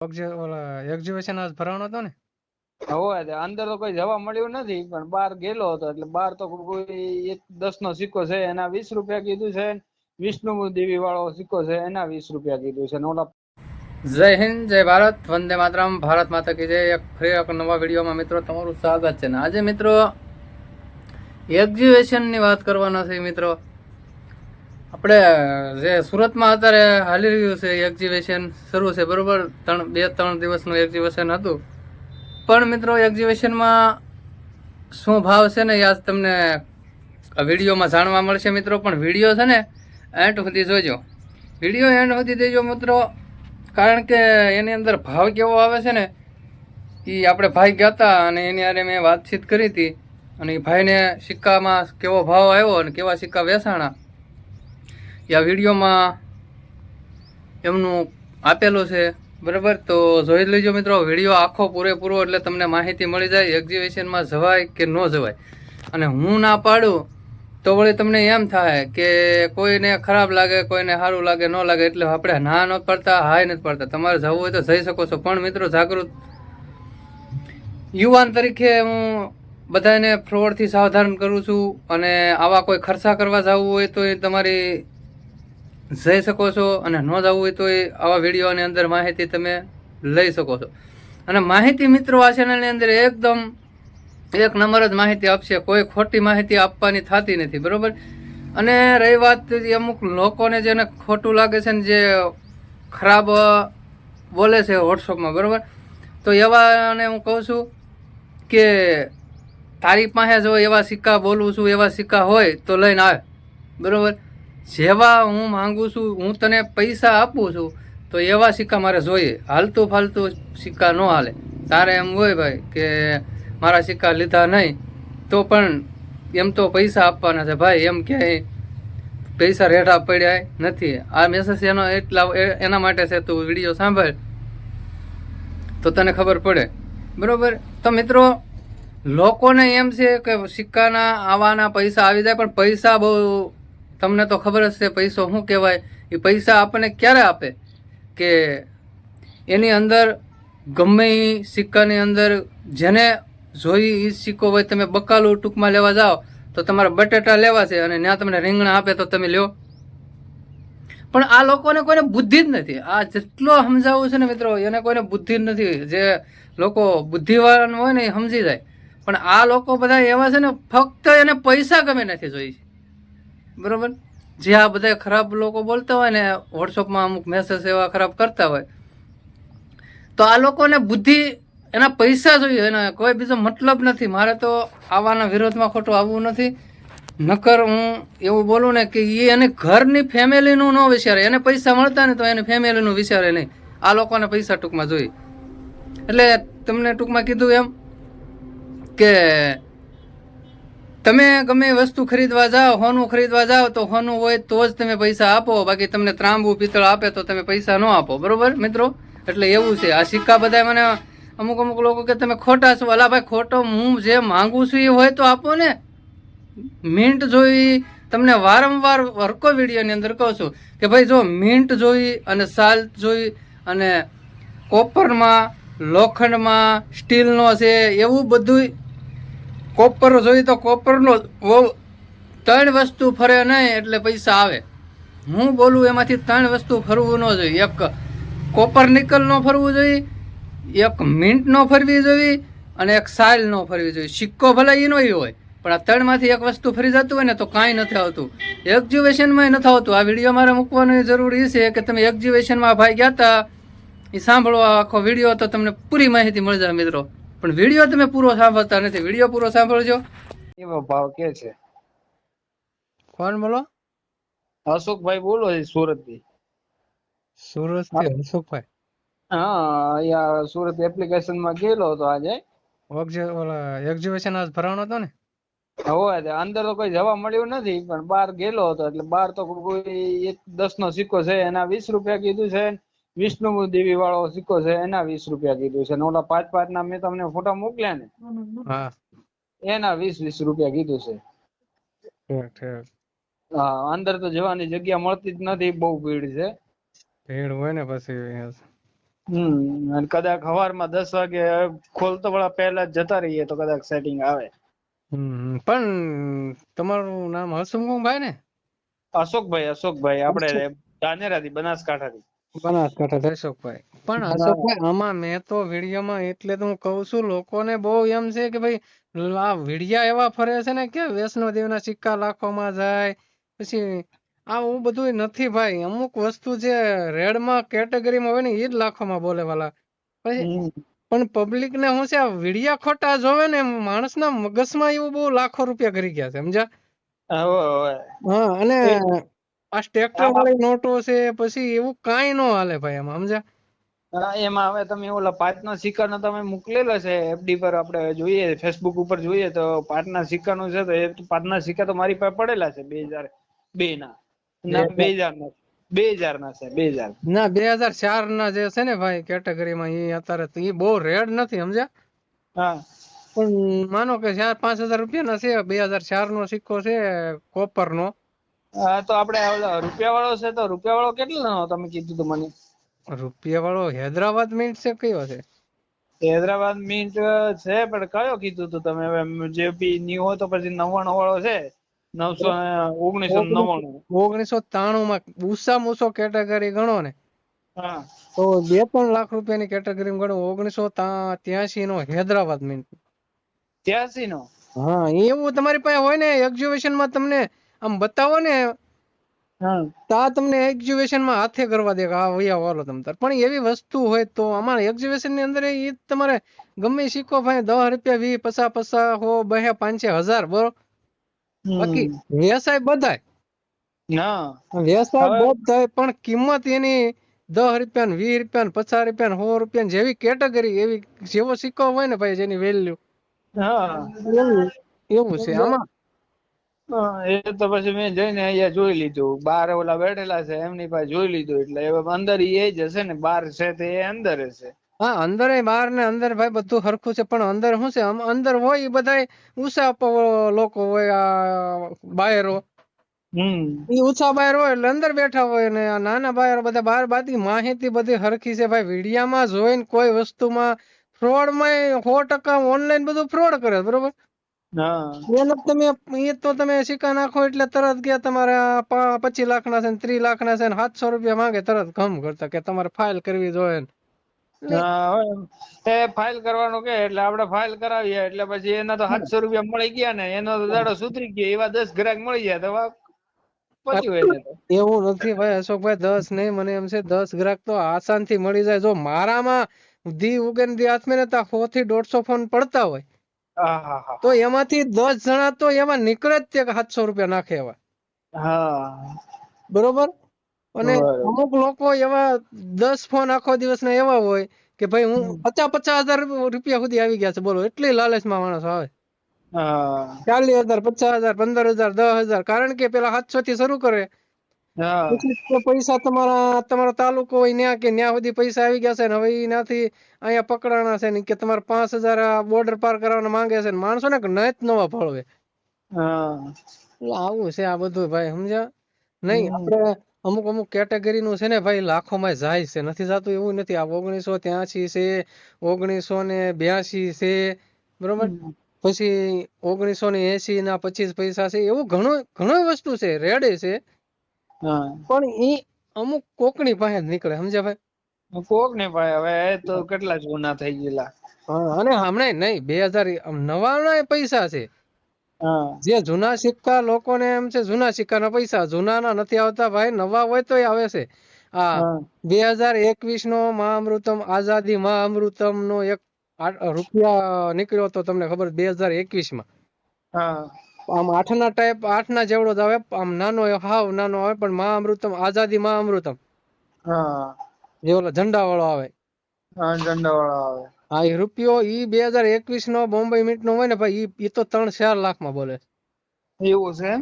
Exhibition આજ ભરવાનો હતો ને? હવે તે અંદર તો કોઈ જવા મળ્યું નથી પણ બહાર ગયેલો હતો એટલે બહાર તો કોઈ એક દસ નો સિક્કો છે એના વીસ રૂપિયા કીધું છે વિષ્ણુ દેવી વાળો સિક્કો છે એના વીસ રૂપિયા કીધું છે ઓલા જય હિન્દ જય ભારત વંદે માતરમ ભારત માતા કી જય એક ફરી એક નવા વિડીયોમાં મિત્રો તમારું સ્વાગત છે ને. આજે મિત્રો એક્ઝિબિશનની વાત કરવાના છે મિત્રો. આપણે, જે સુરતમાં અત્યારે હાલી રહ્યું છે એક્ઝિબિશન શરૂ છે, બરાબર? ત્રણ, બે, ત્રણ દિવસનું એક્ઝિબિશન હતું. પણ મિત્રો એક્ઝિબિશનમાં શું ભાવ છે ને આજ તમને વિડીયોમાં જાણવા મળશે મિત્રો, પણ વીડિયો છે ને એન્ડ સુધી જોજો. વીડિયો એન્ડ સુધી દેજો મિત્રો, કારણ કે એની અંદર ભાવ કેવો આવે છે ને એ આપણે ભાઈ ગયા હતા અને એની હારે મેં વાતચીત કરી હતી. અને એ ભાઈને સિક્કામાં કેવો ભાવ આવ્યો અને કેવા સિક્કા વેચાણા એ આ વિડીયોમાં એમનું આપેલું છે, બરાબર? તો જોઈ લેજો મિત્રો, વીડિયો આખો પૂરેપૂરો, એટલે તમને માહિતી મળી જાય એક્ઝિબિશનમાં જવાય કે ન જવાય. અને હું ના પાડું, તો વળી તમને એમ થાય કે કોઈને ખરાબ લાગે, કોઈને સારું લાગે, ન લાગે, એટલે આપણે ના ન પડતા, હાય નથી પડતા. તમારે જવું હોય તો જઈ શકો છો. પણ મિત્રો, જાગૃત યુવાન તરીકે હું બધાને ફ્રોડથી સાવધાન કરું છું અને આવા કોઈ ખર્ચા કરવા જવું હોય તો એ તમારી જઈ શકો છો અને ન જવું હોય તો એ આવા વિડીયોની અંદર માહિતી તમે લઈ શકો છો. અને માહિતી મિત્રો આ ચેનલની અંદર એકદમ એક નંબર જ માહિતી આપશે. કોઈ ખોટી માહિતી આપવાની થતી નથી, બરાબર? અને રહી વાત અમુક લોકોને જેને ખોટું લાગે છે ને જે ખરાબ બોલે છે વોટ્સઅપમાં બરાબર? તો એવાને હું કહું છું કે તારી પાસે જો એવા સિક્કા બોલું છું, એવા સિક્કા હોય તો લઈને આવે, બરોબર? જેવા હું માંગુ છું, હું તને પૈસા આપું છું, તો એવા સિક્કા મારે જોઈએ. હાલતું ફાલતું સિક્કા ન હાલે. તારે એમ હોય ભાઈ કે મારા સિક્કા લીધા નહીં, તો પણ એમ તો પૈસા આપવાના છે ભાઈ. એમ ક્યાંય પૈસા રેઠા પડ્યા નથી. આ મેસેજ એનો એટલા એના માટે છે તું વીડિયો સાંભળ. તો તને ખબર પડે. બરાબર? તો મિત્રો, લોકોને એમ છે કે સિક્કાના, આવાના પૈસા આવી જાય, પણ પૈસા બહુ તમને તો ખબર જ છે, પૈસો શું કહેવાય? એ પૈસા આપણને ક્યારે આપે? કે એની અંદર ગમે એ સિક્કાની અંદર જેને જોઈ એ સિક્કો હોય, તમે બકાલું ટૂંકમાં લેવા જાઓ, તો તમારે બટેટા લેવા છે અને ત્યાં તમને રીંગણા આપે તો તમે લ્યો. પણ આ લોકોને કોઈને બુદ્ધિ જ નથી. આ જેટલો સમજાવવું છે ને મિત્રો, એને કોઈને બુદ્ધિ જ નથી. જે લોકો બુદ્ધિવાળા હોય ને એ સમજી જાય. પણ આ લોકો બધા એવા છે ને, ફક્ત એને પૈસા ગમે નથી જોઈ બરોબર? જે આ બધા ખરાબ લોકો બોલતા હોય ને વોટ્સઅપમાં અમુક મેસેજ એવા ખરાબ કરતા હોય, તો આ લોકોને બુદ્ધિ, એના પૈસા જોઈએ, એના કોઈ બીજો મતલબ નથી. મારે તો આવાના વિરોધમાં ખોટું આવવું નથી. નકર હું એવું બોલું ને કે એ એને ઘરની ફેમિલીનું ન વિચારે. એને પૈસા મળતા ને તો એને ફેમિલીનું વિચારે નહીં. આ લોકોને પૈસા ટૂંકમાં જોઈએ. એટલે તમને ટૂંકમાં કીધું એમ કે તમે ગમે વસ્તુ ખરીદવા જાઓ, હોનું ખરીદવા જાઓ, તો હોનું હોય તો જ તમે પૈસા આપો. બાકી તમને ત્રાંબુ, પિત્તળ આપે તો તમે પૈસા ન આપો. બરોબર, મિત્રો? એટલે એવું છે. આ સિક્કા બધા મને અમુક અમુક લોકો કે તમે ખોટા છો. અલા ભાઈ, ખોટો હું જે માંગુ છું એ હોય તો આપો ને. મિન્ટ જોઈ તમને વારંવાર હરકો વિડીયોની અંદર કહું છું કે ભાઈ, જો મિન્ટ જોઈ અને સાલ જોઈ અને કોપરમાં, લોખંડમાં, સ્ટીલનો છે, એવું બધું કોપર જોઈએ તો કોપરનો ત્રણ વસ્તુ ફરે નહીં એટલે પૈસા આવે. હું બોલું એમાંથી ત્રણ વસ્તુ ફરવું ન જોઈએ. એક કોપર નિકલ ન ફરવું જોઈએ, એક મિન્ટ ન ફરવી જોઈએ અને એક સાઇલ ન ફરવી જોઈએ. સિક્કો ભલે એ ય હોય, પણ આ ત્રણમાંથી એક વસ્તુ ફરી જતું હોય ને તો કાંઈ નથી આવતું એક્ઝિબિશનમાં નથી આવતું આ વીડિયો મારે મૂકવાનું જરૂરી છે કે તમે એક્ઝિબિશનમાં ભાઈ ગયા હતા એ સાંભળો આખો વીડિયો તો તમને પૂરી માહિતી મળી જાય મિત્રો. પણ વીડિયો તમે પૂરો સાંભળતા નથી. વીડિયો પૂરો સાંભળજો. એવો ભાવ કે છે? કોણ બોલો? અશોકભાઈ બોલો છે સુરતથી સુરતથી અશોકભાઈ હા અહીંયા સુરત એપ્લિકેશનમાં ગયેલો હતો આજે. ઓલા એક્ઝિબિશન આજ ભરવાનો હતો ને? હવે અંદર તો કોઈ જવા મળ્યું નથી પણ બહાર ગયેલો હતો એટલે બહાર તો કોઈ એક દસ નો સિક્કો છે એના વીસ રૂપિયા કીધું છે. વિષ્ણુ દેવી વાળો સિક્કો છે એના વીસ રૂપિયા કીધું છે. ઓલા પાંચ પાંચ ના મેં તમને ફોટા મોકલ્યા ને? એના વીસ વીસ રૂપિયા કીધું છે. હા અંદર તો જવાની જગ્યા મળતી જ નથી બહુ ભીડ છે. ભીડ હોય ને પછી હમ અને કદાચ સવારમાં દસ વાગે ખોલતો વાળા પહેલા જ જતા રહીએ તો કદાચ સેટિંગ આવે. હમ પણ તમારું નામ હસમુખભાઈ ને? અશોકભાઈ અશોકભાઈ આપણે ધાનેરાથી બનાસકાંઠાથી. બનાસકાંઠા અશોકભાઈ પણ હા. અશોકભાઈ આમાં મેં તો વિડીયોમાં એટલે તો હું કહું છું લોકોને બહુ એમ છે કે ભાઈ આ વિડિયા એવા ફરે છે ને કે વૈષ્ણો દેવીના સિક્કા લાખોમાં જાય પછી આવું બધું નથી ભાઈ અમુક વસ્તુ જે રેડમાં કેટેગરીમાં હોય ને એ જ લાખોમાં બોલે વાલા. પછી પણ પબ્લિક ને હું છે આ વિડિયા ખોટા જોવે ને માણસના મગજમાં એવું બહુ લાખો રૂપિયા કરી ગયા છે સમજ્યા? હા અને આ સ્ટેક્ટર વાળી નોટો છે પછી એવું કાંઈ નો હાલે ભાઈ એમાં સમજ્યા? એમાં હવે તમે ઓલા પાંચના સિક્કાનો તમે મોકલેલો છે એફડી પર આપણે જોઈએ ફેસબુક ઉપર જોઈએ તો પાંચના સિક્કાનું છે તો એ પાંચના સિક્કા તો મારી પાસે પડેલા છે બે હજાર બે ના. ના બે હજાર. ના બે હજાર ના છે બે હજાર. ના બે હજાર ચાર ના જે છે ને ભાઈ કેટેગરીમાં એ અત્યારે એ બહુ રેડ નથી સમજ્યા? હા. પણ માનો કે ચાર પાંચ હજાર રૂપિયાના છે બે હજાર ચાર નો સિક્કો છે કોપર નો તો આપણે રૂપિયા વાળો છે તો રૂપિયા વાળો કેટલાનો તમે કીધું તો મને? રૂપિયા વાળો હૈદરાબાદ મિન્ટ છે કયો છે? હૈદરાબાદ મિન્ટ છે પણ કયો કીધું તું તમે? હવે જે બી ન્યુ હોય તો પછી નવ્વાણું વાળો છે. નવસો ઓગણીસો નવ્વાણું. ઓગણીસો ત્રાણું માં ઓછામાં ઓછો કેટેગરી ગણો ને. હા. તો બે ત્રણ લાખ રૂપિયાની કેટેગરી ગણો ઓગણીસો ત્યાસી નો હૈદરાબાદ મિન્ટ ત્યાસી નો? હા એવું તમારી પાસે હોય ને એક્ઝિબિશનમાં તમને આમ બતાવો ને. તા તમને એક્ઝિબિશનમાં હાથે કરવા દે કે આ વૈયા વાલો તમ તાર. પણ એવી વસ્તુ હોય તો અમારે એક્ઝિબિશનની અંદર એ તમારે ગમે શીખો ભાઈ દસ રૂપિયા વી પસા પસા હો બે પાંચે હજાર બરો. બાકી વ્યવસાય બધાય. વ્યવસાય બધાય પણ કિંમત એની દસ રૂપિયા વીસ રૂપિયા ને પચાસ રૂપિયા સો રૂપિયા જેવી કેટેગરી એવી જેવો સિક્કો હોય ને ભાઈ જેની વેલ્યુ હા. એવું છે આમાં. એ તો પછી મેં જઈને અહીંયા જોઈ લીધું. બાર ઓલા બેઠેલા છે એમની પાસે જોઈ લીધું. એટલે હવે અંદર એ જ હશે ને બાર છે તે એ અંદર હશે. હા અંદર બહાર ને અંદર ભાઈ બધું સરખું છે પણ અંદર શું છે અંદર હોય બધાય ઊંચા લોકો હોય આ બાયરો. હમ. એ ઊંચા બાયર હોય એટલે અંદર બેઠા હોય ને નાના બાયરો બધા બહાર બાકી માહિતી બધી હરખી છે ભાઈ. વિડીયામાં જોઈને કોઈ વસ્તુમાં ફ્રોડમાં સો ટકા ઓનલાઈન બધું ફ્રોડ કરે બરોબર? એને તમે એ તો તમે સિક્કા નાખો એટલે તરત ગયા તમારા પચીસ લાખ ના છે ને ત્રીસ લાખ ના છે ને સાતસો રૂપિયા માંગે તરત ગમ કરતા કે તમારે ફાઇલ કરવી જોઈએ એ ફાઇલ કરવાનું કે એટલે આપણે ફાઇલ કરાવીએ એટલે પછી એના તો સાતસો રૂપિયા મળી ગયા ને એનો તો દાડો સુધરી ગયો એવા દસ ગ્રાહક મળી જાય તો એવું નથી ભાઈ અશોકભાઈ દસ નહીં મને એમ છે દસ ગ્રાહક તો આસાનથી મળી જાય. જો મારામાં દી ઉગે ને દી હાથમે ને ત્યાં સો થી દોઢસો ફોન પડતા હોય. તો એમાંથી દસ જણા તો એવા નીકળે જ તે સાતસો રૂપિયા નાખે એવા. બરોબર? અને અમુક લોકો એવા દસ ફોન આખો દિવસ ના એવા હોય કે ભાઈ હું પચાસ પચાસ હજાર રૂપિયા સુધી આવી ગયા છે. બોલો એટલી લાલચમાં માણસ આવે. ચાલીસ હજાર પચાસ હજાર પંદર હજાર દસ હજાર. કારણ કે પેલા સાતસો થી શરૂ કરે પૈસા તમારા તમારો તાલુકો હોય ન્યા કે ન્યા સુધી પૈસા આવી ગયા છે ને હવે એનાથી અહીંયા પકડાણા છે ને કે તમારે પાંચ હજાર બોર્ડર પાર કરવાના માંગે છે ને માણસો ને નત નવા ફળવે. આવું છે આ બધું ભાઈ સમજ્યા? નહીં આપણે અમુક અમુક કેટેગરી નું છે ને ભાઈ લાખોમાં જાય છે. નથી જાતું એવું નથી. આ ઓગણીસો ત્યાંસી છે ઓગણીસો ને બ્યાસી છે બરોબર? પછી ઓગણીસો ને એસી ના પચીસ પૈસા છે. એવું ઘણું ઘણું વસ્તુ છે. રેડે છે. પણ એ અમુક કોકણી પાસે નીકળે સમજ્યા ભાઈ? કોક પાસે હવે એ તો કેટલા જૂના થઈ ગયેલા. અને હમણાં નહીં બે હજાર નવાણા પૈસા છે. હા. જે જૂના સિક્કા લોકોને એમ છે જૂના સિક્કાના પૈસા જૂનાના નથી આવતા ભાઈ નવા હોય તોય આવે છે. આ બે હજાર એકવીસ નો મહામૃતમ આઝાદી મહામૃતમ નો એક રૂપિયા નીકળ્યો તો તમને ખબર બે હજાર એકવીસમાં હા. આમ આઠના ટાઈપ આઠના જેવડો જ આવે. આમ નાનો હાવ નાનો આવે પણ મહાઅમૃતમ આઝાદી મહાઅમૃતમ હા. જે ઓલો ઝંડા વાળો આવે. હા ઝંડા વાળો આવે. હા એ રૂપિયો ઈ બે હજાર એકવીસ નો બોમ્બે મીટ નો હોય ને ભાઈ ઈ તો ત્રણ ચાર લાખમાં બોલે એવું છે